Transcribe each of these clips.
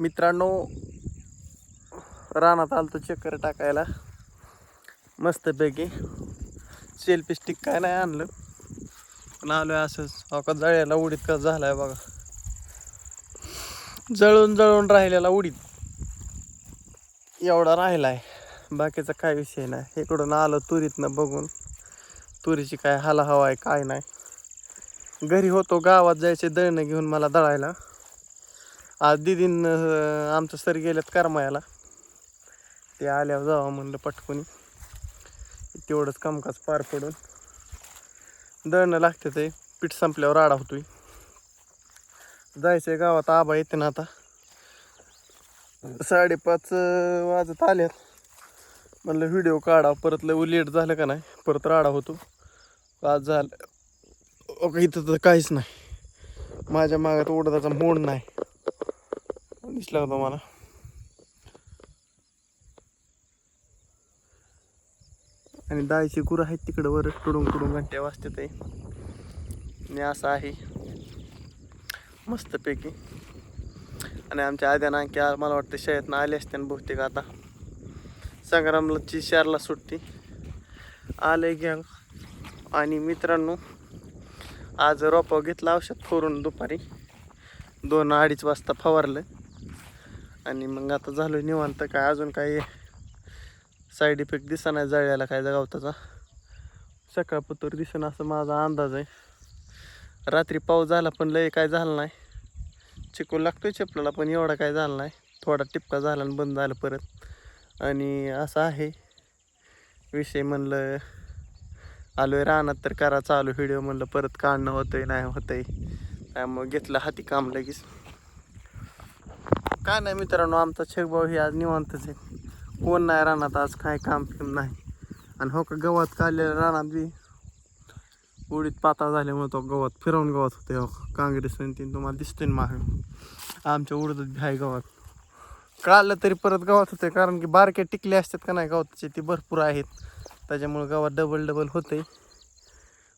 मित्रांनो रानात आलतो चक्कर टाकायला. मस्तपैकी. सेल्फी स्टिक काय नाही आणलं. पण आलोय असंच. अका जळ्याला उडीत का झालाय बघा. जळून जळून राहिलेला उडीत एवढा राहिलाय. बाकीचा काय विषय नाही. इकडून आलो तुरीतनं बघून. तुरीची काय हाला हवा आहे काय नाही. घरी होतो गावात जायचे दळणं घेऊन मला दळायला. आज दिदीन आमचं सर गेल्यात करमायाला. ते आल्यावर जावं म्हणलं पटकून. तेवढंच कामकाज पार पडून. दळणं लागते ते पीठ संपल्यावर आडा होतोय. जायचंय गावात आबा येते ना आता. साडेपाच वाजत आल्यात. म्हणलं व्हिडिओ काढा परत लय लेट झालं का नाही परत राडा होतो. आज झालं. इथं तर काहीच नाही. माझ्या मागात ओढताचा मोड नाही. दिसला होता मला आणि दाळीची गुरं आहेत तिकडं वर टुडून टुडून घंट्या वाजतात आहे आणि असं आहे. मस्तपैकी. आणि आमच्या आद्यानं आणखी मला वाटतं शाळेतनं आले असते बहुतेक आता. संग्रामलाची शारला सुट्टी. आले घ्या आणि मित्रांनो आज रोपाव घेतलं औषध फोरून दुपारी. दोन अडीच वाजता फवारलं. आणि मग आता झालो निवांत. काय अजून काही साईड इफेक्ट दिसा नाही जळल्याला काय गवताचा. सकाळपत्र दिसन असं माझा अंदाज आहे. रात्री पाऊस झाला पण लय काय झालं नाही. चिकू लागतोय चपलाला पण एवढा काय झाला नाही. थोडा टिपका झाला आणि बंद झालं परत. आणि असं आहे. विषय म्हणलं आलोय रानात तर करा चालू व्हिडिओ म्हणलं परत काढणं होतंय नाही होतंय. त्यामुळे घेतलं हाती काम लगेच. काय नाही मित्रांनो आमचा छेकभाऊ ही आज निवांतच आहे. कोण नाही रानात आज काय काम फिम नाही. आणि हो का गवत काढलेलं रानात बी. उडीत पाता झाल्यामुळे तो गवत फिरवून गवत होते हो काँग्रेस तीन तुम्हाला दिसतोय ना माग. आमच्या उडत बी आहे गवत. काढलं तरी परत गवत होते कारण की बारके टिकले असतात का नाही गवताचे ते भरपूर आहेत. त्याच्यामुळे गवत डबल डबल होते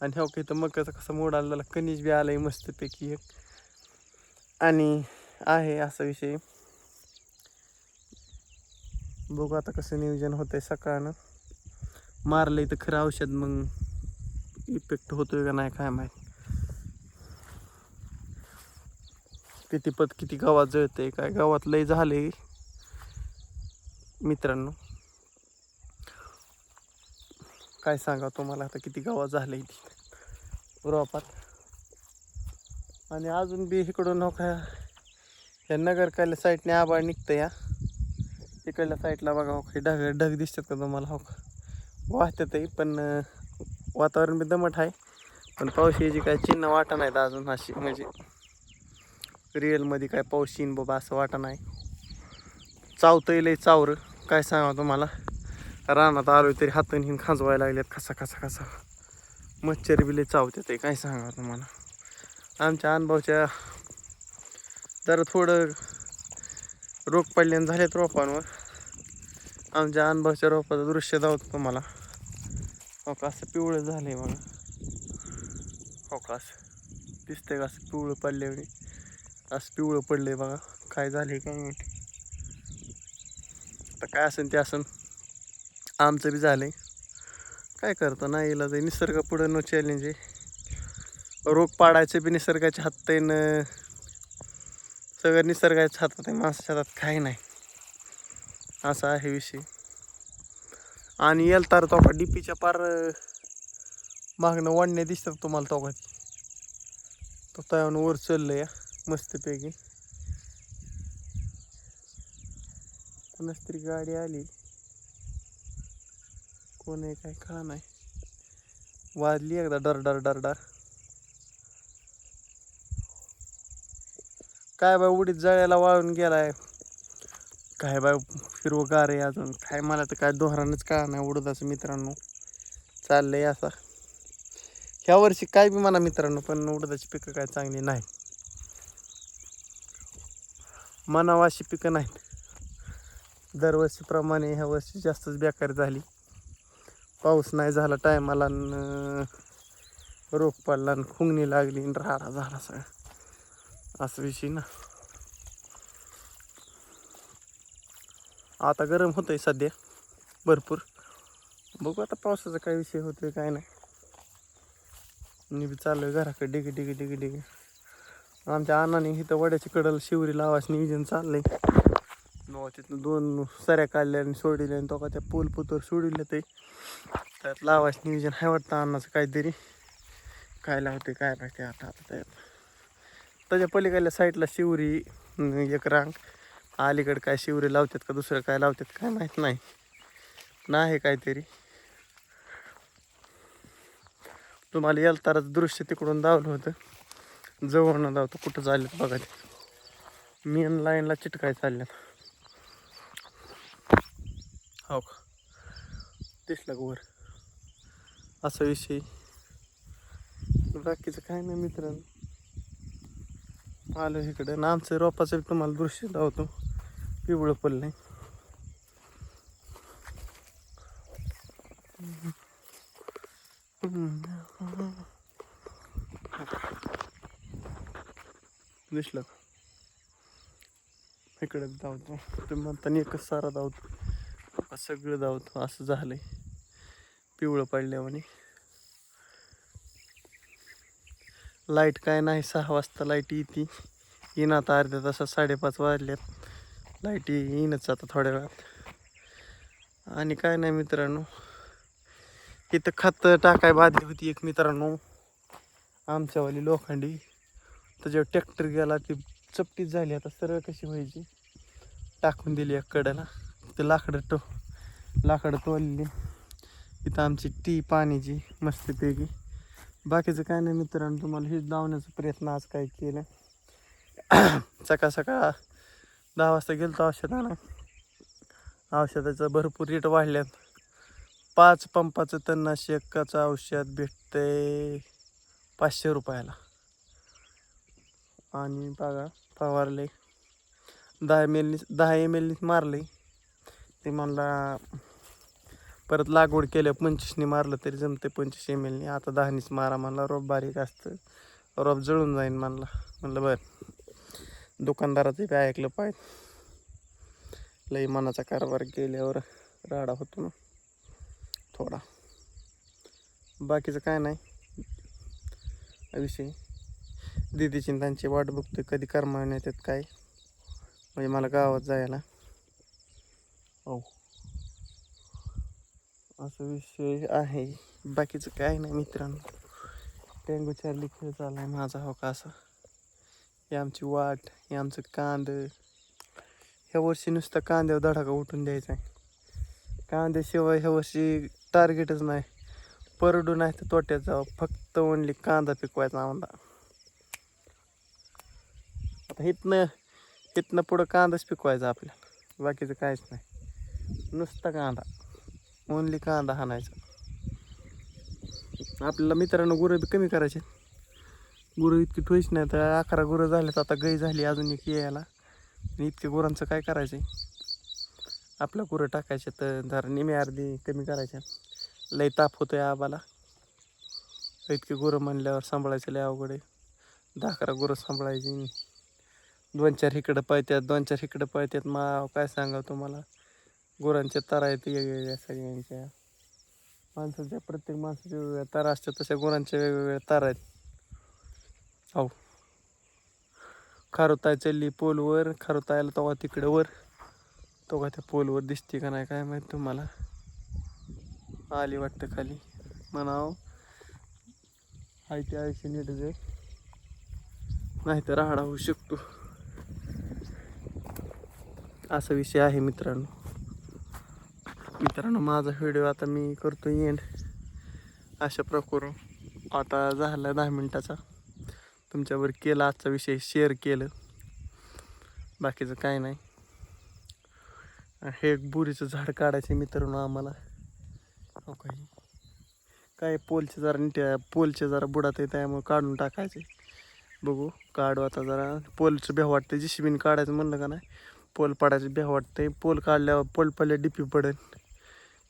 आणि हो की इथं मकाचं कसं मोड आलेला कनिज बी आलंय मस्तपैकी एक. आणि आहे असा विषय. बघू आता कसं नियोजन होतंय सकाळनं. मारलं तर खरं औषध मग इफेक्ट होतोय का नाही काय माहीत. किती पत किती गावात जळते काय गावात लय झाले मित्रांनो काय सांगा तुम्हाला आता किती गावात झाले रोपात आणि अजून बी इकडून नको या नगरकाल्या साईडने आबाळ निघतं या इकडल्या साईडला बघा हो काही ढग ढग दिसतात का तुम्हाला? हो का? वाहतात आहे पण वातावरण बी दमट आहे. पण पाऊस याची काय चिन्ह वाटा नाहीत अजून अशी म्हणजे रिअलमध्ये काय पाऊस येईन बाबा असं वाटा नाही. चावतंय लई चावर. काय सांगा तुम्हाला? रानात आलो तरी हातून हिन खाजवायला लागल्यात कसा कसा कसा मच्छर बी लई चावते ते काय सांगा तुम्हाला? आमच्या अनुभवच्या जरा थोडं रोग पडल्यानं झालेत रोपांवर. आमच्या अनुभवच्या रोपाचं दृश्य दावतं तुम्हाला. हो का असं पिवळं झालंय बघा. हो का असं दिसतंय का असं पिवळं पडल्यावर असं पिवळं पडलंय बघा. काय झालंय काय माहिती. आता काय असेल ते असेल आमचं बी झालंय. काय करतं नाही इला ते निसर्ग पुढं नो चॅलेंज आहे. रोग पाडायचे बी निसर्गाच्या हात न सगळं निसर्गाच्या हातात आहे माणसाच्या हातात काही नाही. असा आहे विषय. आणि येल तर तोका डी डीपीच्या पार मागणं वाढणे दिसतात तुम्हाला तो तो तयावून वर या मस्तपैकी. कोणाच तरी गाडी आली. कोण आहे काय का नाही. वाजली एकदा डर डर डर डर. काय बाय उडीत जळ्याला वाळून गेलाय? काय बाय हिरवगार आहे अजून. काय मला तर काय दोहरानच का नाही उडदाचं मित्रांनो. चाललंय असा. ह्या वर्षी काय बी म्हणा मित्रांनो पण उडदाची पिकं काय चांगली नाही. मनावा अशी पिकं नाहीत. दरवर्षीप्रमाणे ह्या वर्षी जास्तच बेकार झाली. पाऊस नाही झाला टायमाला न रोग पडला आणि खुंगणी लागली आणि राडा झाला सगळा. असं विषय ना. आता गरम होतं आहे सध्या भरपूर. बघू आता पावसाचा काय विषय होतोय काय नाही. मी बी चाललोय घराकडे डिगी डिगी डिगी डिगी. आमच्या अण्णाने इथं वड्याच्या कडल शिवरी लावायचं नियोजन चाललंय. नवा तिथनं दोन सऱ्या काढल्या आणि सोडिल्या आणि तो का त्या पूल पुतोर सोडिले ते त्यात लावायचं नियोजन आहे वाटतं अण्णाचं काहीतरी. काय लावते काय माहिती आता आता त्यात. त्याच्या पलीकडल्या साईडला शिवरी एक रांग. अलीकडे काय शिवरी लावतात का दुसरं काय लावतात काय माहीत नाही. नाही काहीतरी. तुम्हाला येलताराचं दृश्य तिकडून धावलं होतं. जवळनं धावतो कुठं चाललं बघा ते. मेन लाईनला चिटकाय चालल्यात. हो का? दिसला का वर? असा विषय. बाकीचं काय नाही मित्रांनो. आलो इकडं. आमचं रोपाचं तुम्हाला दृश्य दावतो पिवळं पडलं दिसलं इकडे धावतो तुम्ही म्हणताना एकच सारा धावतो सगळं धावतो असं झालंय. पिवळं पडल्यावानी लाइट काय नाही सहा वाजता लाइट येते. येईन आता अर्ध्या तासात साडेपाच वाजल्यात. लाइट येईनच आता थोड्या वेळात. आणि काय नाही मित्रांनो. इथं खत टाकाय बाधली होती एक मित्रांनो. आमच्यावाली लोखंडी. त्याच्यावर ट्रॅक्टर गेला ती चपटीच झाली. आता सर्व कशी व्हायची? टाकून दिली एक कडेला ते लाकडं टो लाकडं तोलली इथं आमची टी पाण्याची मस्तपैकी. बाकीचं काय नाही मित्रांनो तुम्हाला हेच धावण्याचा प्रयत्न आज काय केलं. सकाळ सकाळ दहा वाजता गेलो तर औषधानं औषधाचं भरपूर रेट वाढल्यात. पाच पंपाचं तणनाशकाचं औषध भेटतंय पाचशे रुपयाला. आणि बघा फवारले. दहा एम एलनी दहा एम एलनी मारले. ते मला परत लागवड केल्या पंचवीसनी मारलं तरी जमते पंचवीस एम एलनी आता दहानीच मारा म्हणला रोप बारीक असतं. रोप जळून जाईन म्हणला. म्हणलं बरं. दुकानदाराचं बी ऐकलं पाहिजे. लई मनाचा कारभार केल्यावर राडा होतो ना. थोडा. बाकीचं काय नाही. विषय दिदीची चिंतांची त्यांची वाट बघतोय कधी कर्माने येतात काय. म्हणजे मला गावात जायला. हो. असा विषय आहे. बाकीचं काय नाही मित्रांनो. टेंगू चार्ली खेळ चालला आहे माझा हो का असा? हे आमची वाट हे आमचं कांद. ह्या वर्षी नुसतं कांद्यावर धडाका उठून द्यायचा आहे. कांद्याशिवाय ह्या वर्षी टार्गेटच नाही. परडू नाही तर तोट्यात जावं. फक्त ओनली कांदा पिकवायचा आम्हाला. आता इथनं इथनं पुढं कांदाच पिकवायचा आपल्याला. बाकीचं काहीच नाही. नुसता कांदा. ओनली कांदा हाणायचा. आपल्याला मित्रांनो गुरं बी कमी करायचे. गुरं इतकी ठोयच नाही तर अकरा गुरं झाल्यात आता गई झाली अजून एक यायला. आणि इतक्या गुरांचं काय करायचं आपल्या गुरं टाकायचे तर जरा निमे अर्धी कमी करायच्या. लय ताप होतोय आबाला. इतके गुरं म्हणल्यावर सांभाळायचं लय अवघड आहे. दहा अकरा गुरं सांभाळायची. दोन चार इकडं पळत्यात दोन चार इकडं पळत्यात. मा काय सांगा तुम्हाला? गुरांच्या तारा आहेत वेगवेगळ्या सगळ्यांच्या. माणसाच्या प्रत्येक माणसाच्या वेगवेगळ्या तारा असतात तशा गुरांच्या वेगवेगळ्या तारा आहेत. हो खारुताय चालली पोलवर खारुतायला तेव्हा तिकडं वर. तो का त्या पोलवर दिसते का नाही काय माहीत तुम्हाला. आली वाटतं खाली. म्हणाव हाय ते आयुष्य नीट जे नाही तर राहडा होऊ शकतो. असा विषय आहे मित्रांनो. मित्रांनो माझा व्हिडिओ आता मी करतो एंड अशा प्रकारे आता झाला दहा मिनटाचा. तुमच्यावर केला आजचा विषय शेअर केलं. बाकीचं काय नाही. हे एक बुरीचं झाड काढायचं मित्रांनो आम्हाला. हो काही काय पोलचे जरा नीट पोलचे जरा बुडात आहे त्यामुळे काढून टाकायचे बघू काढू आता जरा. पोलचं भ्या वाटतं जिशिबीन काढायचं म्हणलं का नाही? पोल पडायचं भ्या वाटतंय. पोल काढल्यावर पोल पडल्या डिपी पडेल.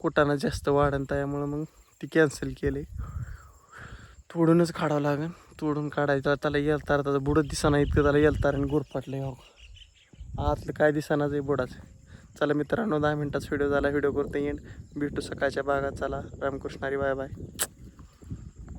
कोटाना जास्त वाढन त्यामुळं मग ती कॅन्सल केले. तोडूनच काढावं लागेल तोडून काढायचं. त्याला येलतार. त्याचा बुडत दिसाना इतकं त्याला येलतार आणि गुरपाटलं हो आतलं काय दिसानाच आहे बुडाचं. चला मित्रांनो दहा मिनटात व्हिडिओ झाला. व्हिडिओ करतो येईन. भेटू सकाळच्या भागात. चला. रामकृष्णारी. Bye bye.